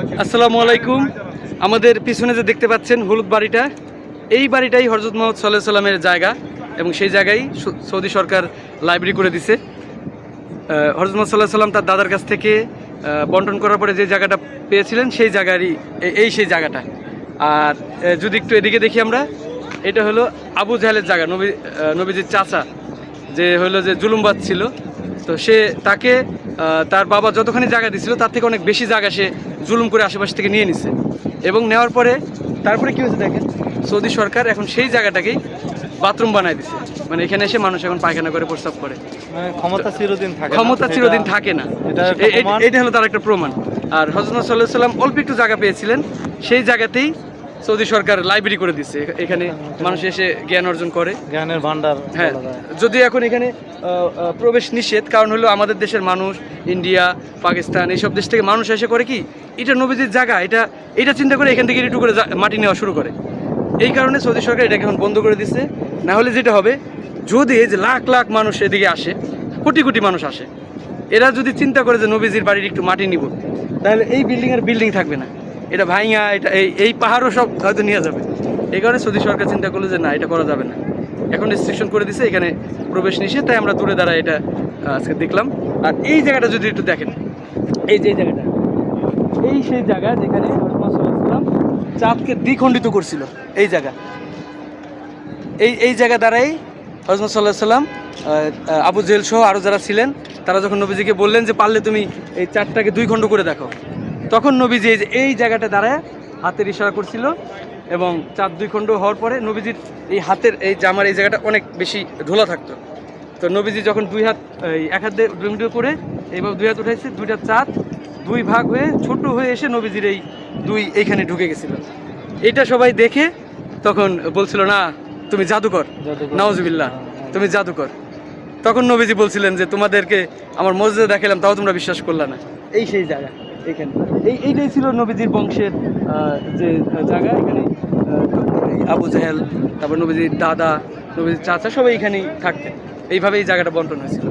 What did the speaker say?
আসসালামু আলাইকুম। আমাদের পিছনে যে দেখতে পাচ্ছেন হলুদ বাড়িটা, এই বাড়িটাই হরজত মোহাম্মদ সাল্লাহ সাল্লামের জায়গা এবং সেই জায়গায় সৌদি সরকার লাইব্রেরি করে দিছে। হরজত মোহাম্মদ সাল্লাহ সাল্লাম তার দাদার কাছ থেকে বন্টন করার পরে যে জায়গাটা পেয়েছিলেন সেই জায়গারই এই সেই জায়গাটা। আর যদি একটু এদিকে দেখি আমরা, এটা হলো আবু জাহেলের জায়গা, নবী নবীজির চাচা, যে হলো যে জুলুমবাদ ছিল। তো সে তাকে তার বাবা যতখানি জায়গা দিছিল তার থেকে অনেক বেশি জায়গা সে জুলুম করে আশেপাশ থেকে নিয়ে নিছে। এবং নেওয়ার পরে তারপরে কি হয়েছে দেখেন? সৌদি সরকার এখন সেই জায়গাটাকেই বাথরুম বানায় দিছে। মানে এখানে এসে মানুষ এখন পায়খানা করে প্রস্তাব করে। মানে ক্ষমতা চিরদিন থাকে না। ক্ষমতা এটা- চিরদিন থাকে না। এটা হলো তার একটা প্রমাণ। আর হজরত সাল্লাহ সাল্লাম অল্প একটু জায়গা পেয়েছিলেন। সেই জায়গাতেই সৌদি সরকার লাইব্রেরি করে দিচ্ছে এখানে মানুষ এসে জ্ঞান অর্জন করে। জ্ঞানের ভান্ডার হ্যাঁ যদি এখন এখানে প্রবেশ নিষেধ কারণ হলো আমাদের দেশের মানুষ ইন্ডিয়া পাকিস্তান এইসব দেশ থেকে মানুষ এসে করে কি? এটা নবীজির জায়গা এটা এটা চিন্তা করে এখান থেকে একটু করে মাটি নেওয়া শুরু করে। এই কারণে সৌদি সরকার এটাকে এখন বন্ধ করে দিচ্ছে না হলে যেটা হবে যদি এই যে লাখ লাখ মানুষ এদিকে আসে কোটি কোটি মানুষ আসে এরা যদি চিন্তা করে যে নবীজির বাড়ির একটু মাটি নিব তাহলে এই বিল্ডিং আর বিল্ডিং থাকবে না। এটা ভাইঙা, এটা এই এই পাহাড়ও সব হয়তো নিয়ে যাবে। এই কারণে সৌদি সরকার চিন্তা করল যে না, এটা করা যাবে না। এখন রেস্ট্রিকশন করে দিছে, এখানে প্রবেশ নিষেধ, তাই আমরা দূরে দাঁড়ায় এটা আজকে দেখলাম। আর এই জায়গাটা যদি একটু দেখেন, এই যে জায়গাটা, এই সেই জায়গা যেখানে ওয়াসাল্লাম চাঁদকে দ্বিখণ্ডিত করছিল, এই জায়গা। এই এই জায়গা দ্বারাই হজরত সাল্লাহ সাল্লাম আবু জেল সহ আরও যারা ছিলেন, তারা যখন নবীজিকে বললেন যে পারলে তুমি এই চারটাকে দুই খণ্ড করে দেখো তখন নবীজি এই যে এই জায়গাটা দাঁড়ায় হাতের ইশারা করছিল এবং চার দুই খণ্ড হওয়ার পরে নবীজির এই হাতের এই জামার এই জায়গাটা অনেক বেশি ঢোলা থাকতো। তো নবীজি যখন দুই হাত এই এক হাত দিয়ে করে এইভাবে দুই হাত উঠাইছে দুইটা চাঁদ দুই ভাগ হয়ে ছোট হয়ে এসে নবীজির এই দুই এইখানে ঢুকে গেছিল। এটা সবাই দেখে তখন বলছিল না তুমি জাদুকর। হ্যাঁ, তুমি জাদুকর। তখন নবীজি বলছিলেন যে তোমাদেরকে আমার মসজিদে দেখালাম তাও তোমরা বিশ্বাস করলা না। এই সেই জায়গা। এখানে। এই, এইটাই ছিল নবীজির বংশের যে জায়গা এখানে আবু জাহেল, তারপর নবীজির দাদা, নবীজির চাচা সবাই এখানেই থাকতেন। এইভাবে এই জায়গাটা বন্টন হয়েছিল।